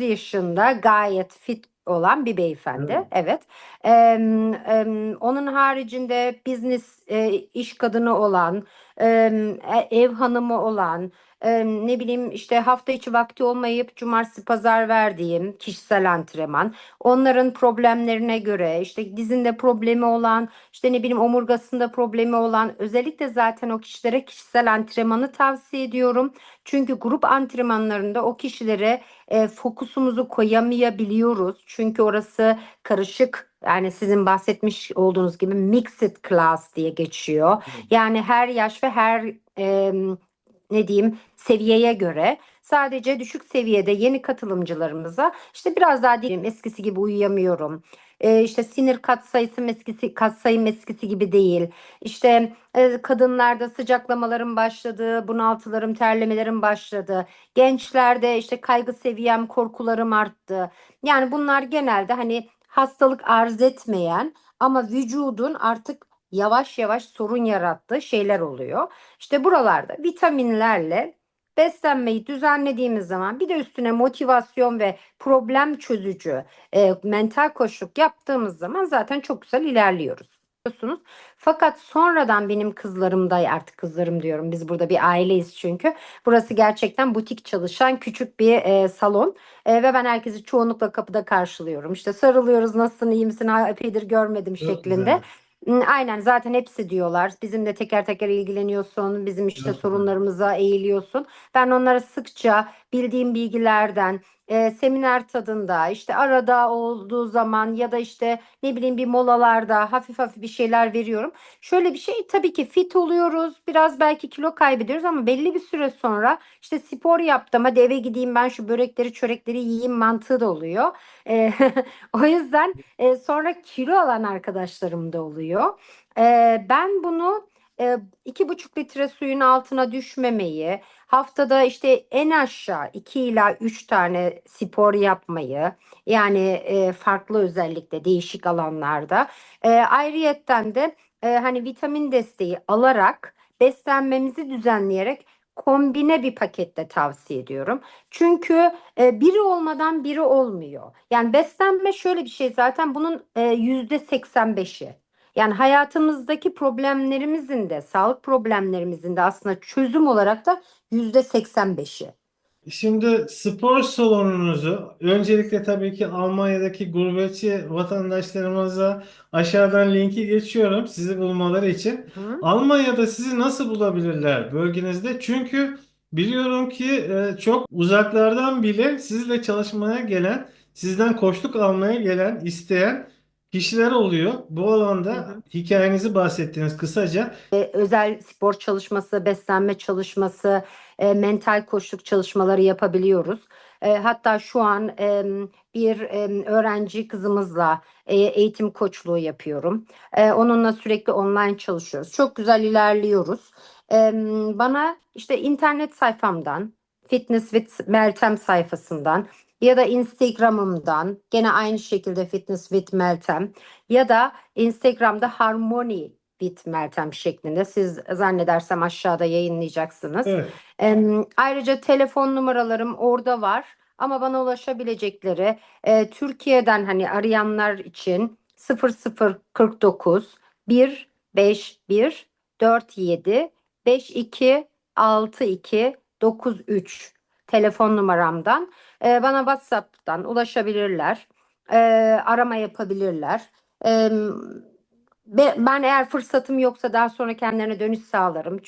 39 yaşında gayet fit olan bir beyefendi. Evet. Evet. Em, em, onun haricinde business e, iş kadını olan, ev hanımı olan, ne bileyim işte hafta içi vakti olmayıp cumartesi pazar verdiğim kişisel antrenman. Onların problemlerine göre işte dizinde problemi olan, işte ne bileyim omurgasında problemi olan özellikle zaten o kişilere kişisel antrenmanı tavsiye ediyorum. Çünkü grup antrenmanlarında o kişilere e, fokusumuzu koyamayabiliyoruz. Çünkü orası karışık yani sizin bahsetmiş olduğunuz gibi mixed class diye geçiyor. Yani her yaş ve her e, ne diyeyim seviyeye göre sadece düşük seviyede yeni katılımcılarımıza işte biraz daha diyelim eskisi gibi uyuyamıyorum. E, işte sinir katsayısı eskisi katsayım eskisi gibi değil. İşte e, kadınlarda sıcaklamaların başladığı, bunaltılarım, terlemelerim başladı. Gençlerde işte kaygı seviyem, korkularım arttı. Yani bunlar genelde hani hastalık arz etmeyen ama vücudun artık yavaş yavaş sorun yarattığı şeyler oluyor. İşte buralarda vitaminlerle beslenmeyi düzenlediğimiz zaman bir de üstüne motivasyon ve problem çözücü e, mental koçluk yaptığımız zaman zaten çok güzel ilerliyoruz. Biliyorsunuz. Fakat sonradan benim kızlarım da artık kızlarım diyorum biz burada bir aileyiz çünkü. Burası gerçekten butik çalışan küçük bir e, salon E, ve ben herkesi çoğunlukla kapıda karşılıyorum. İşte sarılıyoruz nasılsın iyi misin epeydir görmedim Çok şeklinde. güzel. Aynen zaten hepsi diyorlar. Bizimle teker teker ilgileniyorsun. Bizim işte güzel. sorunlarımıza eğiliyorsun. Ben onlara sıkça bildiğim bilgilerden, e, seminer tadında, işte arada olduğu zaman ya da işte ne bileyim bir molalarda hafif hafif bir şeyler veriyorum. Şöyle bir şey tabii ki fit oluyoruz. Biraz belki kilo kaybediyoruz ama belli bir süre sonra işte spor yaptım. Hadi eve gideyim ben şu börekleri, çörekleri yiyeyim mantığı da oluyor. E, o yüzden e, sonra kilo alan arkadaşlarım da oluyor. E, ben bunu iki buçuk litre suyun altına düşmemeyi, haftada işte en aşağı 2 ila 3 tane spor yapmayı, yani e, farklı özellikle değişik alanlarda. E, ayrıyetten de e, hani vitamin desteği alarak beslenmemizi düzenleyerek kombine bir pakette tavsiye ediyorum. Çünkü e, biri olmadan biri olmuyor. Yani beslenme şöyle bir şey zaten bunun e, yüzde 85'i. Yani hayatımızdaki problemlerimizin de sağlık problemlerimizin de aslında çözüm olarak da yüzde 85'i. Şimdi spor salonunuzu öncelikle tabii ki Almanya'daki gurbetçi vatandaşlarımıza aşağıdan linki geçiyorum sizi bulmaları için. Hı. Almanya'da sizi nasıl bulabilirler bölgenizde? Çünkü biliyorum ki e, çok uzaklardan bile sizle çalışmaya gelen, sizden koçluk almaya gelen, isteyen kişiler oluyor. Bu Hı alanda hı. hikayenizi bahsettiniz kısaca. E, özel spor çalışması, beslenme çalışması, e, mental koçluk çalışmaları yapabiliyoruz. E, hatta şu an e, bir e, öğrenci kızımızla e, eğitim koçluğu yapıyorum. E, onunla sürekli online çalışıyoruz. Çok güzel ilerliyoruz. E, bana işte internet sayfamdan, Fitness with Meltem sayfasından ya da Instagram'ımdan gene aynı şekilde Fitness with Meltem ya da Instagram'da Harmony with Meltem şeklinde siz zannedersem aşağıda yayınlayacaksınız. Evet. Em, ayrıca telefon numaralarım orada var ama bana ulaşabilecekleri e, Türkiye'den hani arayanlar için 0049 151 47 52 62 93 telefon numaramdan e, bana WhatsApp'tan ulaşabilirler. E, arama yapabilirler. E, be- ben eğer fırsatım yoksa daha sonra kendilerine dönüş sağlarım.